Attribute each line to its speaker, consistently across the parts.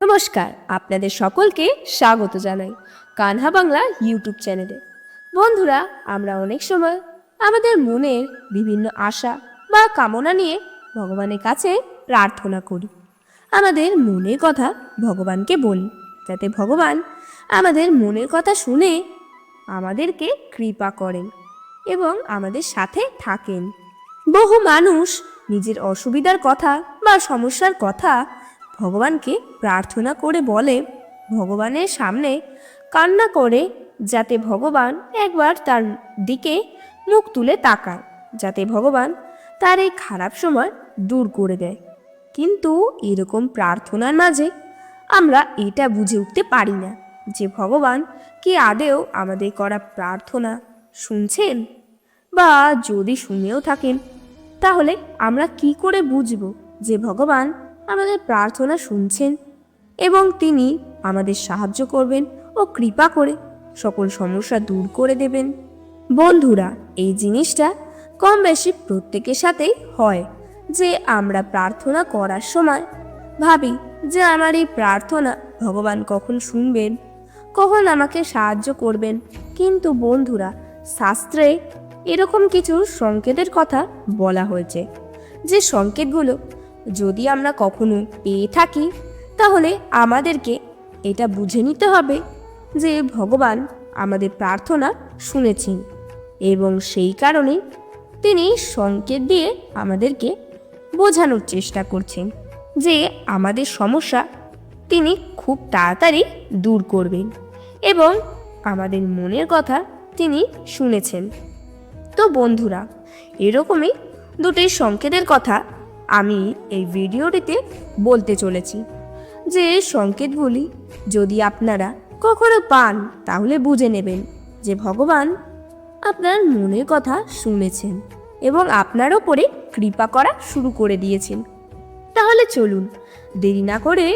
Speaker 1: নমস্কার, আপনাদের সকলকে স্বাগত জানাই কানহা বাংলা ইউটিউব চ্যানেলে। বন্ধুরা, আমরা অনেক সময় আমাদের মনের বিভিন্ন আশা বা কামনা নিয়ে ভগবানের কাছে প্রার্থনা করি। আমাদের মনের কথা ভগবানকে বলি, যাতে ভগবান আমাদের মনের কথা শুনে আমাদেরকে কৃপা করেন এবং আমাদের সাথে থাকেন। বহু মানুষ নিজের অসুবিধার কথা বা সমস্যার কথা ভগবানকে প্রার্থনা করে বলে, ভগবানের সামনে কান্না করে যাতে ভগবান একবার তার দিকে মুখ তুলে তাকায়, যাতে ভগবান তার এই খারাপ সময় দূর করে দেয়। কিন্তু এরকম প্রার্থনার মাঝে আমরা এটা বুঝে উঠতে পারি না যে ভগবান কি আদেও আমাদের করা প্রার্থনা শুনছেন? বা যদি শুনেও থাকেন, তাহলে আমরা কি করে বুঝব যে ভগবান আমাদের প্রার্থনা শুনছেন এবং তিনি আমাদের সাহায্য করবেন ও কৃপা করে সকল সমস্যা দূর করে দেবেন। বন্ধুরা, এই জিনিসটা কম বেশি প্রত্যেকের সাথেই হয় যে আমরা প্রার্থনা করার সময় ভাবি যে আমার এই প্রার্থনা ভগবান কখন শুনবেন, কখন আমাকে সাহায্য করবেন। কিন্তু বন্ধুরা, শাস্ত্রে এরকম কিছু সংকেতের কথা বলা হয়েছে। যে সংকেতগুলো যদি আমরা কখনো পেয়ে থাকি, তাহলে আমাদেরকে এটা বুঝে নিতে হবে যে ভগবান আমাদের প্রার্থনা শুনেছেন এবং সেই কারণে তিনি সংকেত দিয়ে আমাদেরকে বোঝানোর চেষ্টা করছেন যে আমাদের সমস্যা তিনি খুব তাড়াতাড়ি দূর করবেন এবং আমাদের মনের কথা তিনি শুনেছেন। তো বন্ধুরা, এরকমই দুটি সংকেতের কথা আমি এই ভিডিওটিতে বলতে চলেছি যে সংকেতগুলি যদি আপনারা কখনো পান, তাহলে বুঝে নেবেন যে ভগবান আপনার মনের কথা শুনেছেন এবং আপনার ওপরে কৃপা করা শুরু করে দিয়েছেন। তাহলে চলুন দেরি না করে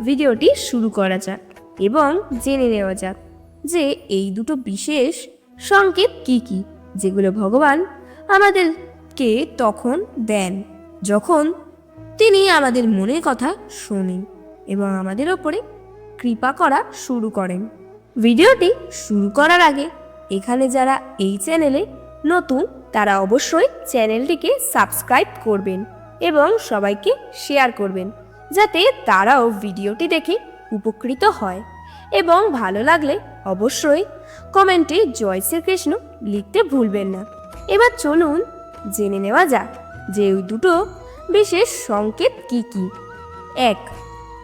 Speaker 1: ভিডিওটি শুরু করা যাক এবং জেনে নেওয়া যাক যে এই দুটো বিশেষ সংকেত কি কি, যেগুলো ভগবান আমাদেরকে তখন দেন। যখন তিনি আমাদের মনের কথা শোনেন এবং আমাদের ওপরে কৃপা করা শুরু করেন। ভিডিওটি শুরু করার আগে এখানে যারা এই চ্যানেলে নতুন, তারা অবশ্যই চ্যানেলটিকে সাবস্ক্রাইব করবেন এবং সবাইকে শেয়ার করবেন, যাতে তারাও ভিডিওটি দেখে উপকৃত হয়। এবং ভালো লাগলে অবশ্যই কমেন্টে জয় শ্রীকৃষ্ণ লিখতে ভুলবেন না। এবার চলুন জেনে নেওয়া যাক যে ওই দুটো বিশেষ সংকেত কি কি? এক,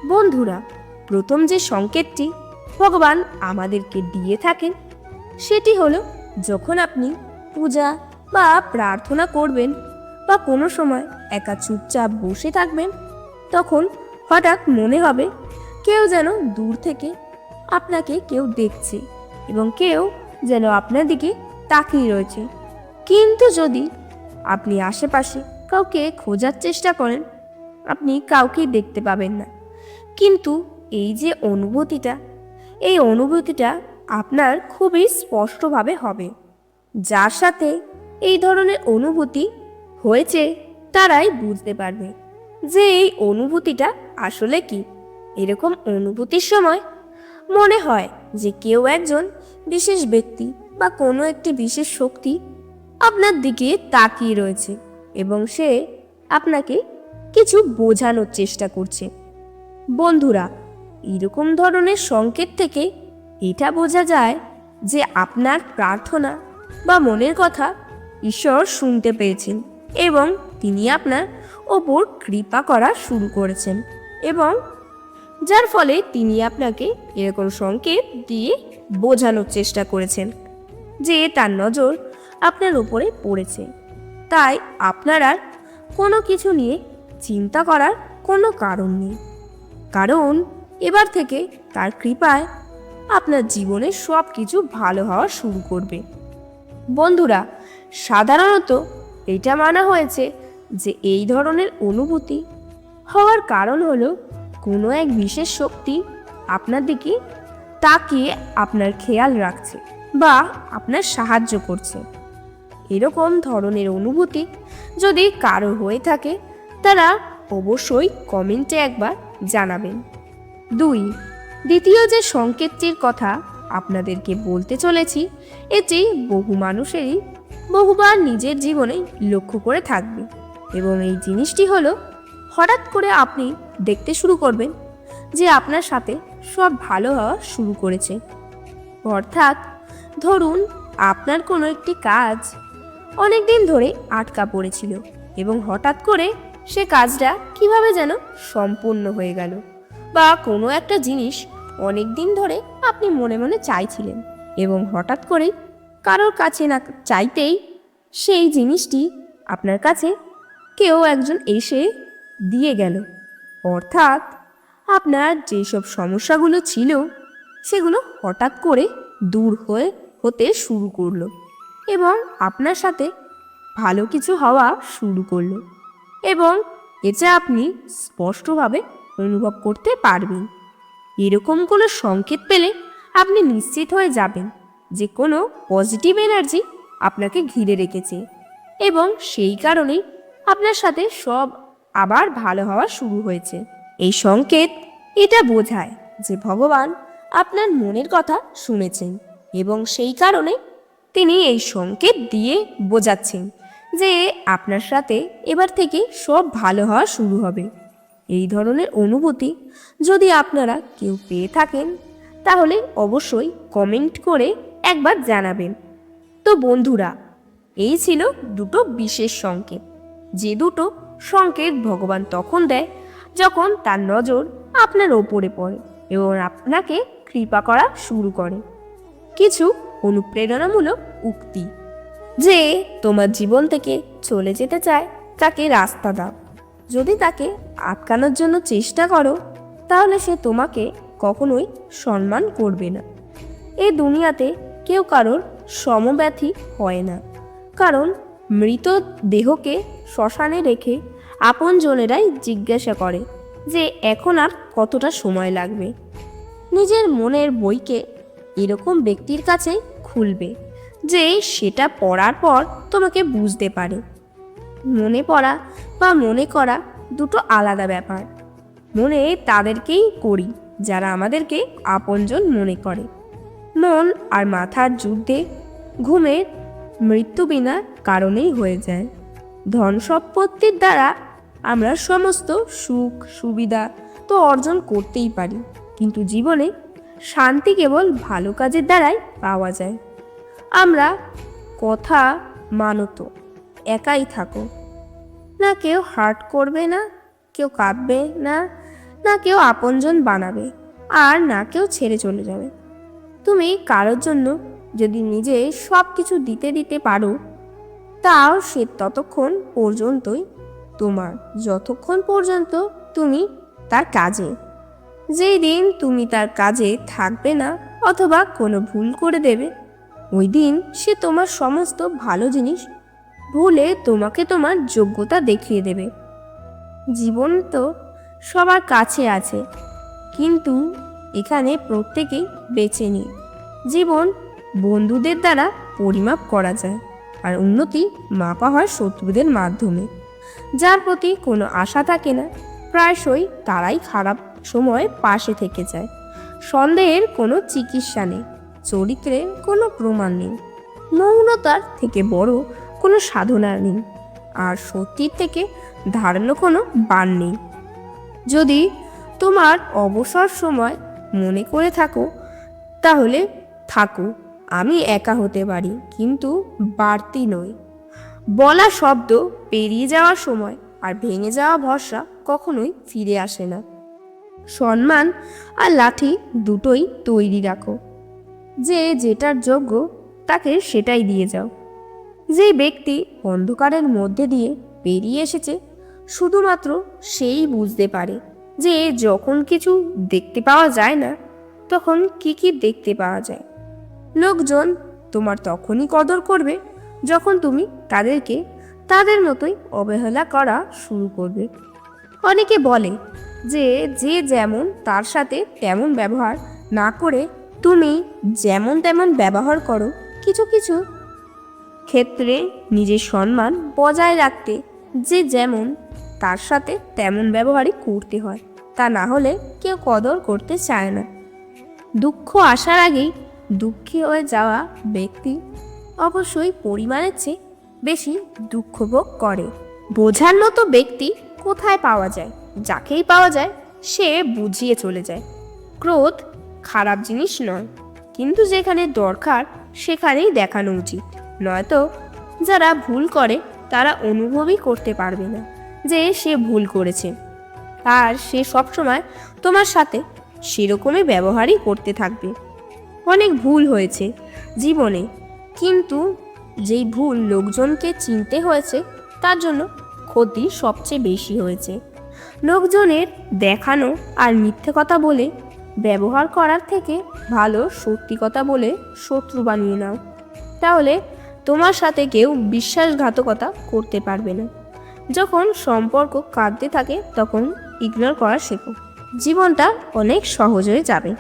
Speaker 1: বন্ধুরা, প্রথম যে সংকেতটি ভগবান আমাদেরকে দিয়ে থাকেন, সেটি হলো যখন আপনি পূজা বা প্রার্থনা করবেন বা কোনো সময় একা চুপচাপ বসে থাকবেন, তখন হঠাৎ মনে হবে কেউ যেন দূর থেকে আপনাকে কেউ দেখছে এবং কেউ যেন আপনার দিকে তাকিয়ে রয়েছে। কিন্তু যদি আপনি আশেপাশে কাউকে খোঁজার চেষ্টা করেন, আপনি কাউকেই দেখতে পাবেন না। কিন্তু এই যে অনুভূতিটা, এই অনুভূতিটা আপনার খুবই স্পষ্টভাবে হবে। যার সাথে এই ধরনের অনুভূতি হয়েছে, তারাই বুঝতে পারবে যে এই অনুভূতিটা আসলে কি। এরকম অনুভূতির সময় মনে হয় যে কেউ একজন বিশেষ ব্যক্তি বা কোনো একটি বিশেষ শক্তি আপনার দিকে তাকিয়ে রয়েছে এবং সে আপনাকে কিছু বোঝানোর চেষ্টা করছে। বন্ধুরা, এরকম ধরনের সংকেত থেকে এটা বোঝা যায় যে আপনার প্রার্থনা বা মনের কথা ঈশ্বর শুনতে পেয়েছেন এবং তিনি আপনার ওপর কৃপা করা শুরু করেছেন এবং যার ফলে তিনি আপনাকে এরকম সংকেত দিয়ে বোঝানোর চেষ্টা করেছেন যে তার নজর আপনার উপরে পড়েছে। তাই আপনার আর কোনো কিছু নিয়ে চিন্তা করার কোনো কারণ নেই। কারণ এবার থেকে তার কৃপায় আপনার জীবনে সব কিছু ভালো হওয়া শুরু করবে। বন্ধুরা, সাধারণত এটা মানা হয়েছে যে এই ধরনের অনুভূতি হওয়ার কারণ হলো কোনো এক বিশেষ শক্তি আপনার দিকে তাকিয়ে আপনার খেয়াল রাখছে বা আপনার সাহায্য করছে। এরকম ধরনের অনুভূতি যদি কারও হয়ে থাকে, তারা অবশ্যই কমেন্টে একবার জানাবেন। দুই, দ্বিতীয় যে সংকেতটির কথা আপনাদেরকে বলতে চলেছি, এটি বহু মানুষেরই, বহুবার নিজের জীবনে লক্ষ্য করে থাকবে এবং এই জিনিসটি হলো, হঠাৎ করে আপনি দেখতে শুরু করবেন যে আপনার সাথে সব ভালো হওয়া শুরু করেছে। অর্থাৎ, ধরুন আপনার কোনো একটি কাজ অনেক দিন ধরে আটকা পড়েছিল এবং হঠাৎ করে সে কাজটা কীভাবে যেন সম্পূর্ণ হয়ে গেল বা কোনো একটা জিনিস অনেক দিন ধরে আপনি মনে মনে চাইছিলেন এবং হঠাৎ করে কারোর কাছে না চাইতেই সেই জিনিসটি আপনার কাছে কেউ একজন এসে দিয়ে গেল। অর্থাৎ আপনার যেসব সমস্যাগুলো ছিল, সেগুলো হঠাৎ করে দূর হয়ে হতে শুরু করল। এবং আপনার সাথে ভালো কিছু হওয়া শুরু করল। এবং এটা আপনি স্পষ্টভাবে অনুভব করতে পারবেন। এরকম কোনো সংকেত পেলে আপনি নিশ্চিত হয়ে যাবেন যে কোনো পজিটিভ এনার্জি আপনাকে ঘিরে রেখেছে এবং সেই কারণেই আপনার সাথে সব আবার ভালো হওয়া শুরু হয়েছে। এই সংকেত এটা বোঝায় যে ভগবান আপনার মনের কথা শুনেছেন এবং সেই কারণে তিনি এই সংকেত দিয়ে বোঝাচ্ছেন যে আপনার সাথে এবার থেকে সব ভালো হওয়া শুরু হবে। এই ধরনের অনুভূতি যদি আপনারা কেউ পেয়ে থাকেন, তাহলে অবশ্যই কমেন্ট করে একবার জানাবেন। তো বন্ধুরা, এই ছিল দুটো বিশেষ সংকেত যে দুটো সংকেত ভগবান তখন দেয় যখন তার নজর আপনার ওপরে পড়ে এবং আপনাকে কৃপা করা শুরু করে। কিছু অনুপ্রেরণামূলক উক্তি যে তোমার জীবন থেকে চলে যেতে চায়, তাকে রাস্তা দাও। যদি তাকে আটকানোর জন্য চেষ্টা করো, তাহলে সে তোমাকে কখনোই সম্মান করবে না। এই দুনিয়াতে কেউ কারোর সমব্যথী হয় না। কারণ মৃত দেহকে শ্মশানে রেখে আপনজনেরাই জিজ্ঞাসা করে যে, এখন আর কতটা সময় লাগবে? নিজের মনের বইকে এরকম ব্যক্তির কাছে খুলবে যে সেটা পড়ার পর তোমাকে বুঝতে পারে। মনে পড়া বা মনে করা দুটো আলাদা ব্যাপার। মনে তাদেরকেই করি, যারা আমাদেরকে আপনজন মনে করে। মন আর মাথার যুদ্ধে ঘুমের মৃত্যু বিনা কারণেই হয়ে যায়। ধন সম্পত্তির দ্বারা আমরা সমস্ত সুখ, সুবিধা তো অর্জন করতেই পারি, কিন্তু জীবনে শান্তি কেবল ভালো কাজের দ্বারাই পাওয়া যায়। আমরা কথা মানত একাই থাকো। না কেউ হার্ট করবে না, কেউ কাঁদবে না না কেউ আপনজন বানাবে, আর না কেউ ছেড়ে চলে যাবে। তুমি কারোর জন্য যদি নিজে সব কিছু দিতে দিতে পারো, তাও সে ততক্ষণ পর্যন্তই তোমার, যতক্ষণ পর্যন্ত তুমি তার কাজে যেই দিন তুমি তার কাজে থাকবে না অথবা কোনো ভুল করে দেবে, ওই দিন সে তোমার সমস্ত ভালো জিনিস ভুলে তোমাকে তোমার যোগ্যতা দেখিয়ে দেবে। জীবন তো সবার কাছে আছে, কিন্তু এখানে প্রত্যেকেই বেছে নিই। জীবন বন্ধুদের দ্বারা পরিমাপ করা যায় আর উন্নতি মাপা হয় শত্রুদের মাধ্যমে। যার প্রতি কোনো আশা থাকে না, প্রায়শই তারাই খারাপ সময় পাশে থেকে যায়। সন্দেহের কোনো চিকিৎসা নেই চরিত্রের কোনো প্রমাণ নেই, মৌনতার থেকে বড় কোনো সাধনা নেই, আর সত্যির থেকে ধারালো কোনো বান নেই। যদি তোমার অবসর সময় মনে করে থাকো, তাহলে থাকো, আমি একা হতে পারি, কিন্তু বাড়তি নই। বলা শব্দ পেরিয়ে যাওয়ার সময় আর ভেঙে যাওয়া ভরসা কখনোই ফিরে আসে না। সম্মান আর লাঠি দুটোই তৈরি রাখো। যে যেটার যোগ্য তাকে সেটাই দিয়ে যাও। যে ব্যক্তি অন্ধকারের মধ্যে দিয়ে বেরিয়ে এসেছে, শুধুমাত্র সেই বুঝতে পারে যে যখন কিছু দেখতে পাওয়া যায় না, তখন কি কি দেখতে পাওয়া যায়। লোকজন তোমার তখনই কদর করবে যখন তুমি তাদেরকে তাদের মতোই অবহেলা করা শুরু করবে। অনেকে বলে যে যে যেমন তার সাথে তেমন ব্যবহার না করে তুমি যেমন তেমন ব্যবহার করো কিছু কিছু ক্ষেত্রে নিজের সম্মান বজায় রাখতে যে যেমন তার সাথে তেমন ব্যবহারই করতে হয়। তা না হলে কেউ কদর করতে চায় না। দুঃখ আসার আগেই দুঃখী হয়ে যাওয়া ব্যক্তি অবশ্যই পরিমাণের চেয়ে বেশি দুঃখ ভোগ করে। বোঝার মতো ব্যক্তি কোথায় পাওয়া যায়? যাকেই পাওয়া যায়, সে বুঝিয়ে চলে যায়। ক্রোধ খারাপ জিনিস নয়, কিন্তু যেখানে দরকার সেখানেই দেখানো উচিত। নয়তো যারা ভুল করে, তারা অনুভবই করতে পারবে না যে সে ভুল করেছে। আর সে সবসময় তোমার সাথে সেরকমই ব্যবহারই করতে থাকবে। অনেক ভুল হয়েছে জীবনে, কিন্তু যেই ভুল লোকজনকে চিনতে হয়েছে, তার জন্য ক্ষতি সবচেয়ে বেশি হয়েছে। লোকজনের দেখানো আর মিথ্যে কথা বলে ব্যবহার করার থেকে ভালো সত্যি কথা বলে শত্রু বানিয়ে নাও। তাহলে তোমার সাথে কেউ বিশ্বাসঘাতকতা করতে পারবে না। যখন সম্পর্ক কাঁদতে থাকে, তখন ইগনোর করা শেখো। জীবনটা অনেক সহজ হয়ে যাবে।